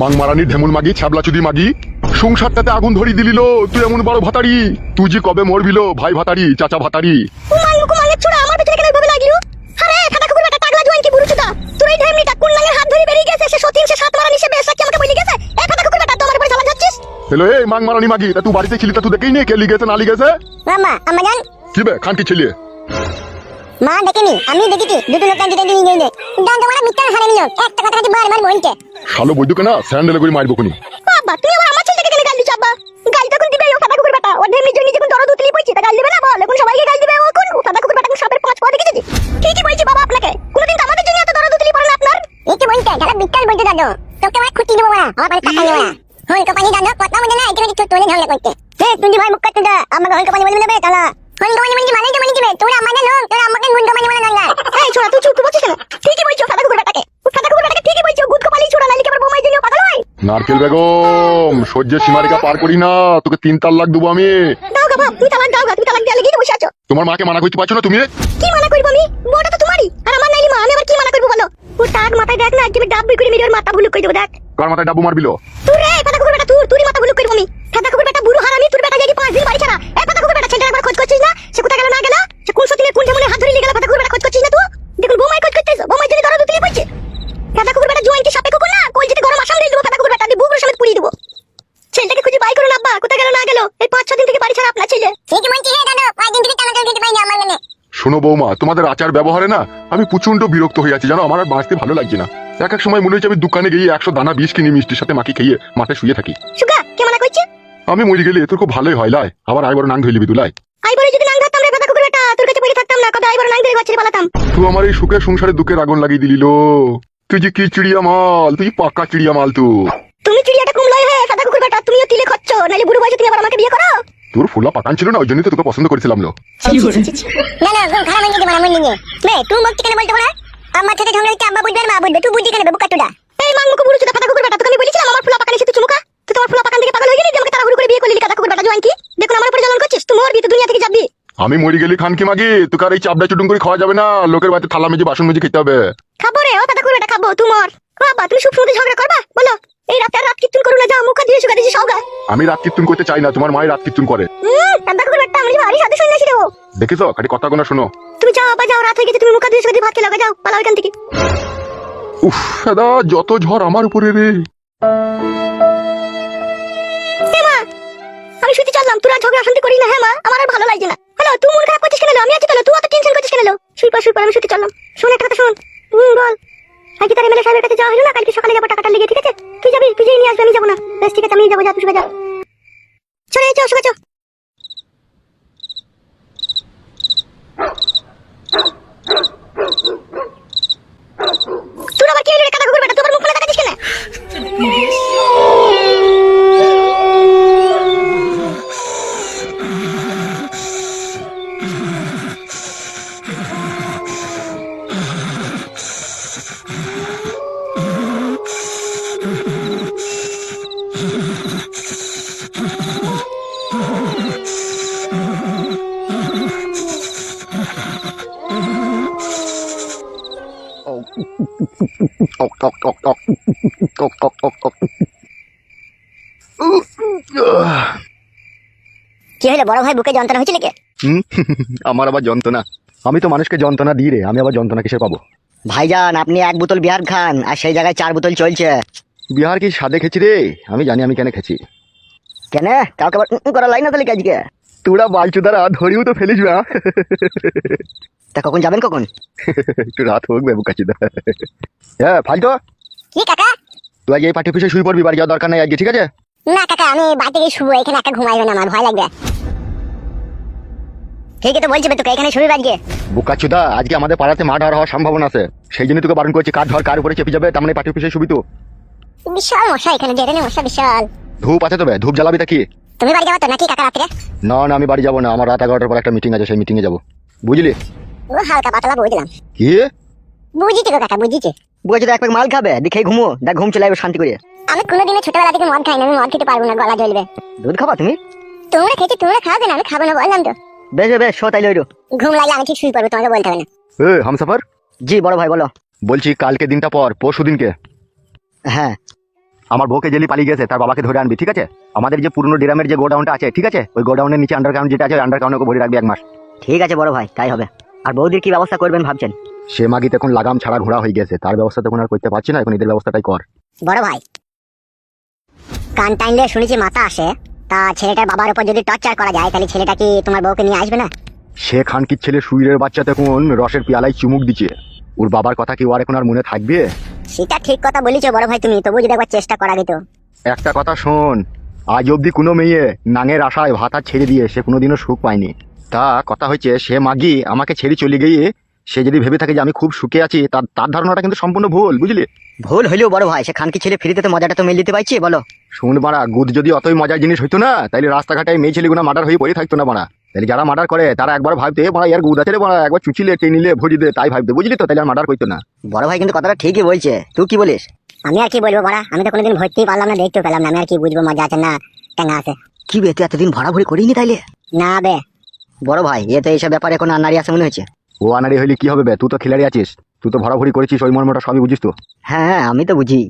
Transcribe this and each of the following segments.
মাংমারানি ঢেমুন মাগি ছাবলা চুদি মাগি। সংসারটাতে আগুন ধরি দিলিল তুই এমন বড় ভাতারি। তুই যে কবে মরবিল ভাই ভাতারি চাচা ভাতারি। হ্যালো এই মাং মারানি মাগি তা তুই বাড়িতে ছিলি তা তুই দেখেই নে কে লিগেছে না লিগেছে? মামা আমা জান? কি বে খান কি ছিলিয়ে মা দেখেনি? আমি দেখেছি। দুটো লোক দুটো নিয়ে নিয়ে ডান তোমার মিথ্যা হারে নিও একটা কথা কাছে বার বার বলতে শালো বৈদ্যুকে না স্যান্ডেলে করে মারবো খুনি। বাবা তুমি আমার আমার ছেলেকে কেন গাল দিছ আব্বা গাল তখন দিবে ও সাদা কুকুর বেটা ও ঢেমনি জন্য যখন দরদ উতলি পড়ছে তা গাল দিবে না বল? এখন সবাইকে গাল দিবে ও কোন? সাদা কুকুর বেটা কোন সাপের পাঁচ পা দেখেছি ঠিকই বলছি বাবা আপনাকে। কোনদিন তো আমাদের জন্য এত দরদ উতলি পড়ে না আপনার? এই কি বলতে খেলা বিকাল বলতে দাদু তোকে আমার খুঁটি দেবো না আমার বাড়ি টাকা নেব না হই কোপানি দাদু কথা মনে না এখানে ছোট তোলে ঝগড়া করতে। হে তুমি ভাই মুখ কাটতে দা আমাকে হই কোপানি বলে দেবে তালা মানে মানে মানে তোরা আমাদের লোক তোরা আমাকে গুন্ড কোপানি মানে না এই ছোড়া তুই চুপ বলছিস কেন? ঠিকই বলছো সাদা কুকুর সাদা কুকুর ঠিকই বলছো গুড কোপালি ছোড়া নালি কেবল বোমাই দিলেও পাগল হয়? নারকেল বেগম সহ্যের সীমারেখা পার করি না। তোকে তিন তাল লাখ দেবো আমি। দাও গা বাপ তুমি তালাক দাও গা তুমি তালাক দিয়ে লেগে বসে আছো। তোমার মাকে মানা করতে পারছ না তুমি? কি মানা করব আমি? বউটা তো তোমারই। আর আমার নাইলি মা আমি আবার কি মানা করব বলো? ও টাক মাথায় দেখ না একদম ডাব করে মেরে ওর মাথা ভুলুক করে দেবো দেখ। কার মাথায় ডাবু মারবিল? তুই রে ফাদা কুকুর বেটা তুই তুই মাথা ভুলুক করব আমি। ফাদা কুকুর বেটা বুড়ো হারামি তোর বেটা যাই পাঁচ দিন বাড়ি ছাড়া। এ ফাদা কুকুর বেটা ছেলেটা একবার খোঁজ করছিস না সে কোথায় গেল না গেল সে কোন সতীনের কোন ঠেমনে হাত ধরে নিয়ে গেল ফাদা কুকুর বেটা খোঁজ করছিস না তুই দেখুন বৌমাই খোঁজ করছিস বৌমাই জন্য দরদ তুলে পড়ছে ফাদা কুকুর বেটা জোয়ান কি সাপে কুকুর না কোল যেতে গরম আসাম দিয়ে দেবো ফাদা কুকুর বেটা দিয়ে বুকুর সমেত পুড়িয়ে দেবো ছেলেটাকে খুঁজে বাই করুন আব্বা কোথায় গেল না গেল এই পাঁচ ছ দিন থেকে বাড়ি ছাড়া আপনার ছেলে ঠিকই বলছি হে দাদু পাঁচ দিন থেকে টানা দিতে পাইনি আমার মনে শোনো বৌমা তোমাদের আচার ব্যবহারে না আমি প্রচণ্ড বিরক্ত হয়ে আছি জানো? আমার আর বাঁচতে ভালো লাগছে না। এক এক সময় মনে হচ্ছে আমি দোকানে গিয়ে একশো দানা বিষ কিনি মিষ্টির সাথে মাখি খেয়ে মাঠে শুয়ে থাকি। সুগা কে মানা করছে আমি মরে গেলে তোর খুব ভালোই হয় লাই। আবার আই বড় নাং ধরে লিবি তুলাই আই বলে যদি নাং ধরতাম রে ফাদা কুকুর বেটা তোর কাছে পড়ে থাকতাম না কত আই বড় নাং ধরে গছরে পালাতাম। তুই আমার এই সুখের সংসারে দুঃখের আগুন লাগিয়ে দিলিল তুই যে কি চিড়িয়া মাল তুই পাক্কা চিড়িয়া মাল তুই তুমি চিড়িয়াটা কুমলাই হে ফাদা কুকুর বেটা তুমিও তিলে খচ্ছ নালে বুড়ো বয়সে তুমি আবার আমাকে বিয়ে করো তোর ফুলা পাকান ছিল না ওই জন্যই তো তোকে পছন্দ করেছিলাম লো। না না খারাপ হয়ে যাবে আমার নিয়ে বে তুই মুখ কেন বলতে পারা আমার সাথে ঝগড়া হচ্ছে আম্মা বুঝবে আর মা বুঝবে তুই বুঝি কেন বুকা টুডা এই মাং মুখ বুড়ো চুদা ফাদা কুকুর বেটা তোকে আমি বলেছিলাম আমার ফুলা পাকান এসে তুই চুমুকা তুই তোমার ফুলা পাকান থেকে পাগল হয়ে গেলি যে আমাকে তাড়াহুড়ো করে বিয়ে করলি কাদা কুকুর বেটা জোয়ান কি দেখুন আমার উপরে জ্বলন করছিস? তুই মরবি তুই দুনিয়া থেকে যাবি। আমি মরে গেলি খানকি মাগি তোকে আর এই চাপড়া চুটুং করে খাওয়া যাবে না। লোকের বাড়িতে থালা মেজে বাসন মেজে খেতে হবে। খাব রে ও ফাদা কুকুর বেটা খাব তুই মর। বাবা তুমি সব সময় ঝগড়া করবা? বলো। এই রাতে আর রাত কীর্তন করু না যাও মুখ দিয়ে শুকা দিয়েছি সওগা আমি রাত কীর্তন করতে চাই না তোমার মায়ের রাত কীর্তন করে। হুম কুকুর বেটা আমি ভারী সাথে রে ও। দেখেছ? খালি কথা গোনা শোনো। তুমি যাও বাবা যাও রাত হয়ে গেছে তুমি মুখ দিয়ে শুকা দিয়ে ভাত খেয়ে লাগা যাও পালাও এখান থেকে। উফ দাদা যত ঝড় আমার উপরে রে। আমি শুতে চললাম তোরা ঝগড়া শান্তি করিস না হ্যাঁ মা আমার আর ভালো লাগছে না। হ্যালো তুই মন খারাপ করছিস কেন আমি আছি কেন তুই অত টেনশন করছিস কেন শুই পর শুই পর আমি শুতে চললাম। শোন একটা কথা শোন। হুম বল। আজকে তার এমএলএ সাহেবের কাছে যাওয়া হলো না? কালকে সকালে যাব, টাকাটা লেগে, ঠিক আছে? তুই যাবি, তুই নিয়ে আসবি, আমি যাব না। বেশ, ঠিক আছে, আমি যাব, যা, তুই যা। চলে চল শুকা টক টক টক টক টক টক টক টক কি হলো বড় ভাই বুকে যন্ত্রণা হয়েছিল কে আমার আবার যন্ত্রণা। আমি তো মানুষকে যন্ত্রণা দিই রে আমি আবার যন্ত্রণা কিসে পাবো? ভাইজান আপনি এক বোতল বিহার খান আর সেই জায়গায় চার বোতল চলছে। বিহার কি সাদে খেছি রে? আমি জানি আমি কেন খেছি কেন? কাউকে করা লাগে না তাহলে আজকে? তোরা বালচুদারা ধরিও তো ফেলিস না। তা কখন যাবেন কখন? একটু রাত হোক বেবু কাছি দা। হ্যাঁ ফালতো। কি কাকা? তুই আজ এই পাঠ্য পিছিয়ে শুয়ে পড়বি বাড়ি যাওয়ার দরকার নাই আজকে ঠিক আছে? না কাকা আমি বাড়িতে গিয়ে শুবো এখানে একটা ঘুমাইবে না আমার ভয় লাগবে। ঠিকই তো বলছি তোকে এখানে শুবি বাড়ি বুকাচুদা আজকে আমাদের পাড়াতে মাঠ হওয়ার সম্ভাবনা আছে। সেই জন্য তোকে বারণ করছি কার ধর কার উপরে চেপে যাবে তার মানে পাঠ্য পিছিয়ে শুবি তো। বিশাল মশা এখানে ডেরেনে মশা বিশাল। ধূপ আছে তবে ধূপ জ্বালাবি তা কি? তুমি বাড়ি যাব তো নাকি কাকা রাত্রে? না না আমি বাড়ি যাব না। আমার রাত এগারোটার পর একটা মিটিং আছে সেই মিটিংয়ে যাব। বুঝলি? ও হালকা পাতলা বুঝলাম। কি? বুঝিছি গো কাকা বুঝিছি বলছি তো এক প্যাক মাল খাবে দেখে ঘুমো। দেখ ঘুম চলে আসবে শান্তি করে। আমি কোনোদিনও ছোটবেলা থেকে মদ খাই না আমি মদ খেতে পারব না গলা জ্বলবে। দুধ খাবা তুমি? তোমরা খেয়েছি তোমরা খাওয়াবে না আমি খাব না বললাম তো। বেশ বেশ শো তাইলে ওইরু। ঘুম লাগলে আমি ঠিক শুয়ে পড়ব তোমাকে বলতে হবে না। এ হামসাফার? জি বড় ভাই বলো। বলছি কালকে দিনটা পর পরশু দিনকে। হ্যাঁ। আমার বউকে জেলি পালিয়ে গেছে তার বাবাকে ধরে আনবি ঠিক আছে? আমাদের যে পুরনো ডিরামের যে গোডাউনটা আছে ঠিক আছে? ওই গোডাউনের নিচে আন্ডারগ্রাউন্ড যেটা আছে আন্ডারগ্রাউন্ডে ওকে ভরে রাখবি এক মাস। ঠিক আছে বড় ভাই তাই হবে। আর বৌদির কি ব্যবস্থা করবেন ভাবছেন? সে মাগি তখন লাগাম ছাড়া ঘোড়া হয়ে গেছে তার ব্যবস্থা তখন আর করতে পারছি না এখন এদের ব্যবস্থাটাই কর। বড় ভাই কান টাইমলে শুনেছি মাথা আসে তা ছেলেটার বাবার উপর যদি টর্চার করা যায় তাহলে ছেলেটা কি তোমার বউকে নিয়ে আসবে না? সে খানকির ছেলে সুইরের বাচ্চা তখন রসের পিয়ালায় চুমুক দিচ্ছে। ওর বাবার কথা কি ওর এখন আর মনে থাকবে? সেটা ঠিক কথা বলেছ বড় ভাই তুমি তবু যদি একবার চেষ্টা করা যেত। একটা কথা শোন আজ অবধি কোনো মেয়ে নাঙের আশায় ভাতা ছেড়ে দিয়ে সে কোনোদিনও সুখ পায়নি। তা কথা হচ্ছে সে মাগি আমাকে ছেড়ে চলে গিয়ে সে যদি ভেবে থাকে যে আমি খুব সুখে আছি তার তার ধারণাটা কিন্তু সম্পূর্ণ ভুল বুঝলি? ভুল হইলেও বড় ভাই সে খানকি ছেলে ফ্রিতে তো মজাটা তো মেল দিতে পারছি বলো। শুন বাড়া গুদ যদি অতই মজার জিনিস হইতো না তাহলে রাস্তাঘাটে মেয়ে ছেলেগুলো মার্ডার হয়ে পড়ে থাকতো না বাড়া। তাহলে যারা মার্ডার করে তারা একবার ভাবতে বাড়া ইয়ার গুদ রে একবার চুচিলে টেনিলে ভরি দে তাই ভাবতে। বুঝলি তো? তাহলে আর মার্ডার করতো না। বড় ভাই কিন্তু কথাটা ঠিকই বলছে। তুই কি বলিস? আমি আর কি বলব বড়া? আমি তো কোনোদিন ভর্তিই পারলাম না দেখতেও পেলাম না। আমি আর কি বুঝব মজা আছে না টাঙ্গা আছে? কি বে তুই এতদিন ভরা ভরি করিনি তাইলে? না বে। বড় ভাই এ তো এইসব ব্যাপারে কোনো নারী আছে মনে হচ্ছে ও আনারি হইলে কি হবে বে? তুই তো খিলাড়ি আছিস। তুই তো ভরাভরি করেছিস ওই মর্মটা সবই বুঝিস তো? হ্যাঁ হ্যাঁ আমি তো বুঝি।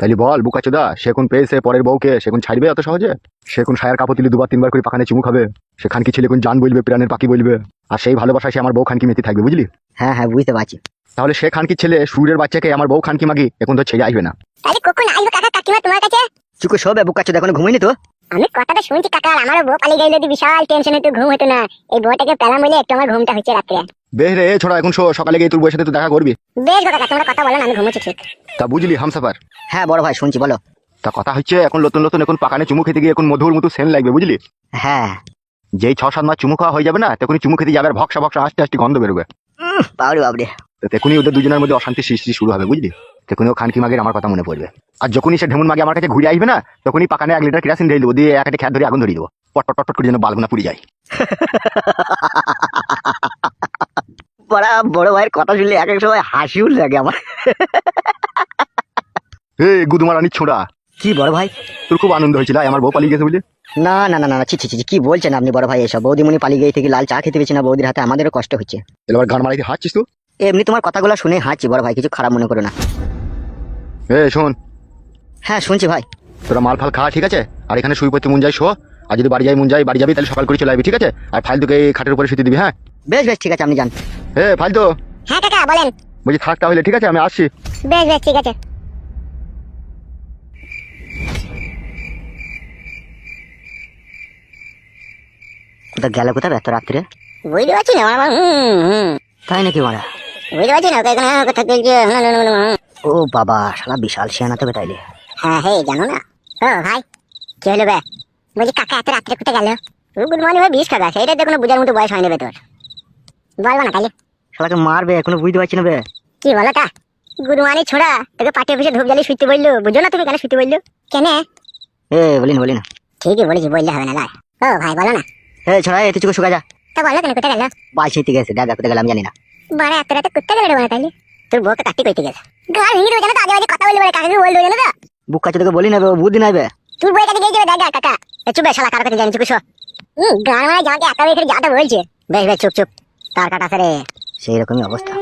তাহলে বল বুকাচোদা সে কোন পেয়েছে পরের বউকে? সে কোন ছাড়বে এত সহজে? সে কোন সায়ার কাপড় তুলি দুবার তিনবার করে পাখানে চুমুক হবে সেখান কি ছেলে কোন জান বলবে প্রাণের পাখি বলবে? আর সেই ভালোবাসায় সে আমার বউ খানকি মেতে থাকবে বুঝলি? হ্যাঁ হ্যাঁ বুঝতে পারছি। তাহলে সে খানকি ছেলে সুরের বাচ্চাকে আমার বউ খানকি মাগি এখন তো ছেড়ে আসবে না। তাহলে কখন আসবে কাকা কাকিমা তোমার কাছে? চুকো সবে বুকাচ্ছ দেখো ঘুমাইনি তো? আমি কথাটা শুনছি কাকা আর আমারও বউ পালিয়ে গেলে যদি বিশাল টেনশন হতো ঘুম হতো না। এই বউটাকে পেলাম বলে একটু আমার ঘুমটা হচ্ছে রাত্রে। বেশ রে ছোড়া এখন শো সকালে গিয়ে তোর বউয়ের সাথে তুই দেখা করবি। বেশ কাকা তোমরা কথা বলো না আমি ঘুমোচ্ছি ঠিক। তা বুঝলি হামসাফার। হ্যাঁ বড় ভাই শুনছি বলো। তা কথা হচ্ছে এখন নতুন নতুন এখন পাকানে চুমু খেতে গিয়ে এখন মধুর মতো সেন লাগবে বুঝলি? হ্যাঁ। যেই ছ সাত মাস চুমু খাওয়া হয়ে যাবে না তখনই চুমু খেতে যাবে আর ভক্সা ভক্সা আস্তে আস্তে গন্ধ বেরোবে। বাবরে। বাবরে তখনই ওদের দুজনের মধ্যে অশান্তি সৃষ্টি শুরু হবে বুঝলি? তখনই ও খানকি মাগের আমার কথা মনে পড়বে। আর যখনই সে ঢেমুন মাগে আমার কাছে ঘুরে আসবে না তখনই পাকানে এক লিটার কেরাসিন দিয়ে দেবো দিয়ে একটা খ্যাত ধরে আগুন ধরিয়ে দেবো। পট পট করে যেন বালগুনা পুড়ে যায়। বড় বড় ভাইয়ের কথা শুনলে এক এক সময় হাসিও লাগে আমার। হে গুদুমারানি ছোড়া। কি বড় ভাই? তোর খুব আনন্দ হয়েছিল আমার বউ পালিয়ে গেছে বুঝলি? না না না না ছি ছি, কি বলছেন আপনি বড় ভাই এসব? বৌদিমণি পালিয়ে গিয়ে থেকে লাল চা খেতে পেয়েছি না বৌদির হাতে আমাদেরও কষ্ট হচ্ছে। এবার গান মারাইতে হাঁটছিস তো এমনি তোমার কথাগুলো শুনে হাঁচি বড় ভাই কিছু খারাপ মনে করো না। এ শোন। হ্যাঁ শুনছি ভাই। তোরা মাল ফাল খা ঠিক আছে? আর এখানে শুই পড়তে মন যাই শো। আর যদি বাড়ি যাই মন যাই বাড়ি যাবি তাহলে সকাল করে চলে আসবি ঠিক আছে? আর ফাইল তোকে এই খাটের উপরে শুতে দিবি হ্যাঁ? বেশ বেশ ঠিক আছে আপনি যান। হে ফাইল তো হ্যাঁ কাকা বলেন। বলছি থাক তাহলে ঠিক আছে আমি আসছি। বেশ বেশ ঠিক আছে। কোথায় গেল কোথায় এত রাত্রে? বুঝতে পারছি না আমার তাই নাকি মারা? বুঝতে পারছি না কোথা ও বাবা শালা বিশাল শিয়ানা তবে তাইলে হ্যাঁ হে জানো না? ও ভাই কি হলো বে? বলছি কাকা এত রাত্রে কোথায় গেল? ও গুড মর্নিং ভাই বিষ খাগা সেইটা কোনো বুঝার মতো বয়স হয়নি বে তোর। বলব না তাহলে শালাকে মারবে এখনও বুঝতে পারছি না বে। কি বলো তা? গুড মর্নিং ছোড়া তোকে পাটি অফিসে ধূপ জ্বালিয়ে শুইতে বলল। বুঝো না তুমি কেন শুইতে বলল। কেন? এ বলিন বলিন। ঠিকই বলেছি বললে হবে না লয়। ও ভাই বলো না। এ ছড়া এত চুকো শুকা যা। তা বলো কেন কোথায় গেল? বাসিতে গেছে দাদা কোথায় গেলাম জানি না। বড় এত রাতে কোথায় গেল রে তাইলে? তোর বউকে কাটি কইতে গেছে। গাল ভেঙে দেবে জানো তো? আগে আগে কথা বললে বলে কাকাকে বলল জানো তো? বুক কাছে তোকে বলি না বে, ও বুদ্ধি নাই তুই বই কাছে গিয়ে যাবে দেখা কাকা। এ চুপ শালা কার কাছে জানি চুপ হুম গান মানে জামাকে একা বেখে যাটা বলছে। বেশ বেশ চুপ চুপ। তার কাটা রে। সেই রকমই অবস্থা।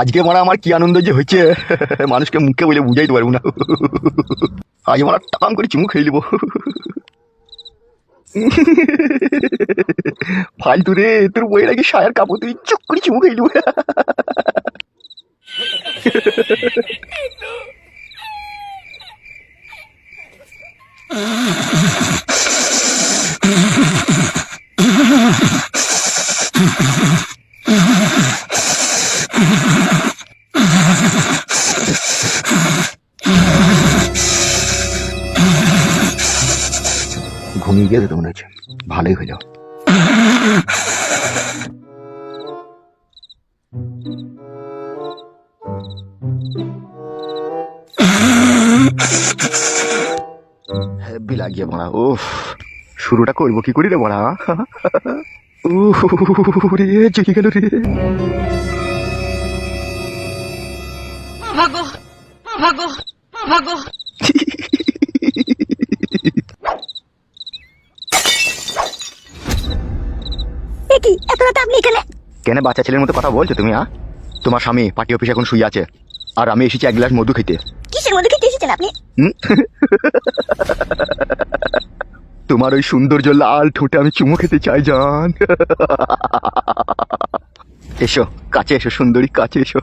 আজকে মারা আমার কি আনন্দ যে হয়েছে? মানুষকে মুখে বলে বুঝাইতে পারব না। আজ মারা টাকাম করে চুমু খেয়ে নেব। ফালতু রে, তোর বইয়ের আগে সায়ার কাপড় তুই চুপ করে চুমু খেয়ে নেব। ঘুমিয়ে গেছে তো মনে হচ্ছে। ভালোই হইল হেব্বি লাগিয়ে বড়া ও শুরুটা করব কি করি রে বড়া ও রে জেগে গেল রে। মাগো এ কি? এত রাতে আপনি এখানে কেন বাচ্চা ছেলের মতো কথা বলছো তুমি হ্যাঁ তোমার স্বামী পার্টি অফিসে এখন শুয়ে আছে আর আমি এসেছি এক গ্লাস মধু খেতে। কিসের মধ্যে খেতে এসেছেন আপনি? তোমার ওই সৌন্দর্য লাল ঠোঁটে আমি চুমু খেতে চাই জান। এসো কাছে এসো সুন্দরী কাছে এসো।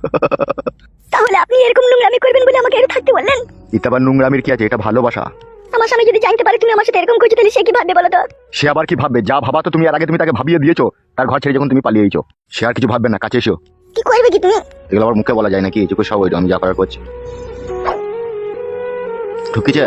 তাহলে আপনি এরকম নোংরামি করবেন বলে আমাকে এখানে থাকতে বললেন? এটা আবার নোংরামির কি আছে? এটা ভালোবাসা। আমার স্বামী যদি জানতে পারে তুমি আমার সাথে এরকম করছ তাহলে সে কি ভাববে বলো তো? সে আবার কি ভাববে? যা ভাবা তো তুমি আর আগে তুমি তাকে ভাবিয়ে দিয়েছ তার ঘর ছেড়ে যখন তুমি পালিয়েছো সে আর কিছু ভাববে না কাছে এসো। কি করবে কি তুমি? এগুলো আবার মুখে বলা যায় নাকি? এটুকু সব ওইটা আমি যা করার করছি। ঢুকেছে?